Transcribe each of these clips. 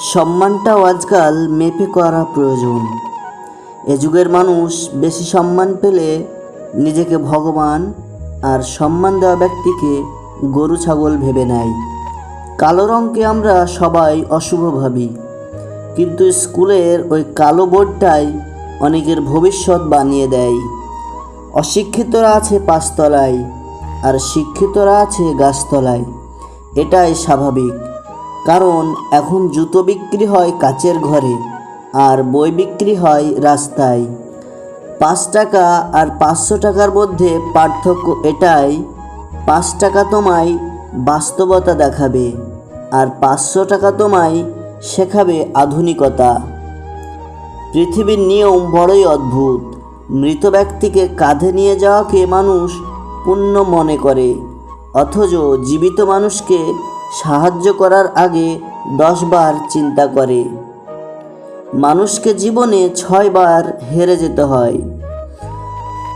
সম্মানটাও আজকাল মেপে করা প্রয়োজন। এ যুগের মানুষ বেশি সম্মান পেলে নিজেকে ভগবান আর সম্মান দেওয়া ব্যক্তিকে গরু ছাগল ভেবে নেয়। কালো রঙকে আমরা সবাই অশুভ ভাবি, কিন্তু স্কুলের ওই কালো বোর্ডটাই অনেকের ভবিষ্যৎ বানিয়ে দেয়। অশিক্ষিতরা আছে পাঁচতলায় আর শিক্ষিতরা আছে গাছতলায়, এটাই স্বাভাবিক। কারণ এখন জুতো বিক্রি হয় কাচের ঘরে আর বই বিক্রি হয় রাস্তায়। পাঁচ টাকা আর পাঁচশো টাকার মধ্যে পার্থক্য এটাই, পাঁচ টাকা তোমায় বাস্তবতা দেখাবে আর পাঁচশো টাকা তোমায় শেখাবে আধুনিকতা। পৃথিবীর নিয়ম বড়ই অদ্ভুত। মৃত ব্যক্তিকে কাঁধে নিয়ে যাওয়াকে মানুষ পুণ্য মনে করে, অথচ জীবিত মানুষকে সাহায্য করার আগে দশবার চিন্তা করে। মানুষকে জীবনে ছয়বার হেরে যেতে হয়।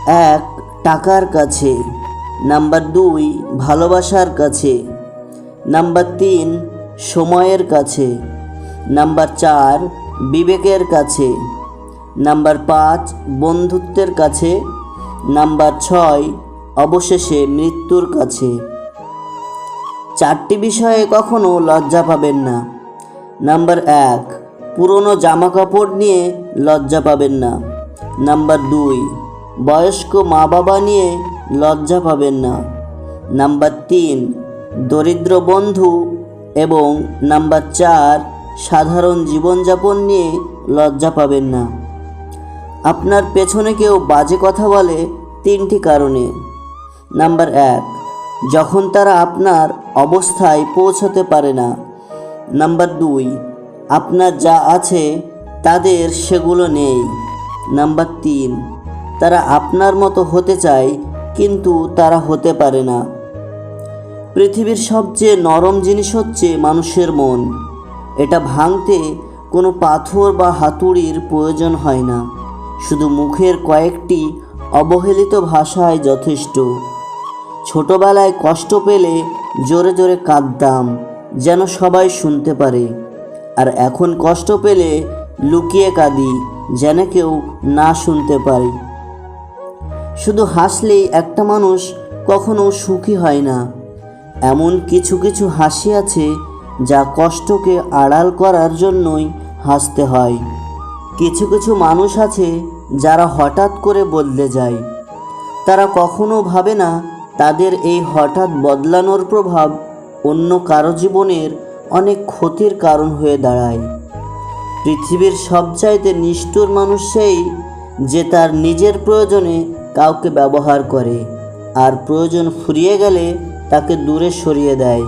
এক, টাকার কাছে। নাম্বার দুই, ভালোবাসার কাছে। নাম্বার তিন, সময়ের কাছে। নাম্বার চার, বিবেকের কাছে। নাম্বার পাঁচ, বন্ধুত্বের কাছে। নাম্বার ছয়, অবশেষে মৃত্যুর কাছে। চারটি বিষয়ে কখনো লজ্জা পাবেন না। নাম্বার এক, পুরনো জামা কাপড় নিয়ে লজ্জা পাবেন না। নাম্বার দুই, বয়স্ক মা বাবা নিয়ে লজ্জা পাবেন না। নাম্বার তিন, দরিদ্র বন্ধু এবং নাম্বার চার, সাধারণ জীবনযাপন নিয়ে লজ্জা পাবেন না। আপনার পেছনে কেউ বাজে কথা বলে তিনটি কারণে। নাম্বার এক যখন তারা আপনার অবস্থায় পৌঁছতে পারে না। নাম্বার দুই, আপনার যা আছে তাদের সেগুলো নেই। নাম্বার তিন, তারা আপনার মতো হতে চায়, কিন্তু তারা হতে পারে না। পৃথিবীর সবচেয়ে নরম জিনিস হচ্ছে মানুষের মন। এটা ভাঙতে কোনো পাথর বা হাতুড়ির প্রয়োজন হয় না। শুধু মুখের কয়েকটি অবহেলিত ভাষায় যথেষ্ট। ছোটবেলায় কষ্ট পেলে জোরে জোরে কাঁদতাম, যেন সবাই শুনতে পারে। আর এখন কষ্ট পেলে লুকিয়ে কাঁদি, যেন কেউ না শুনতে পারে। শুধু হাসলেই একটা মানুষ কখনো সুখী হয় না। এমন কিছু কিছু হাসি আছে, যা কষ্টকে আড়াল করার জন্যই হাসতে হয়। কিছু কিছু মানুষ আছে, যারা হঠাৎ করে বদলে যায়। তারা কখনো ভাবে না তাদের এই হঠাৎ বদলানোর প্রভাব অন্য কারও জীবনের অনেক ক্ষতির কারণ হয়ে দাঁড়ায়। পৃথিবীর সবচাইতে নিষ্ঠুর মানুষ সেই যে তার নিজের প্রয়োজনে কাউকে ব্যবহার করে, আর প্রয়োজন ফুরিয়ে গেলে তাকে দূরে সরিয়ে দেয়।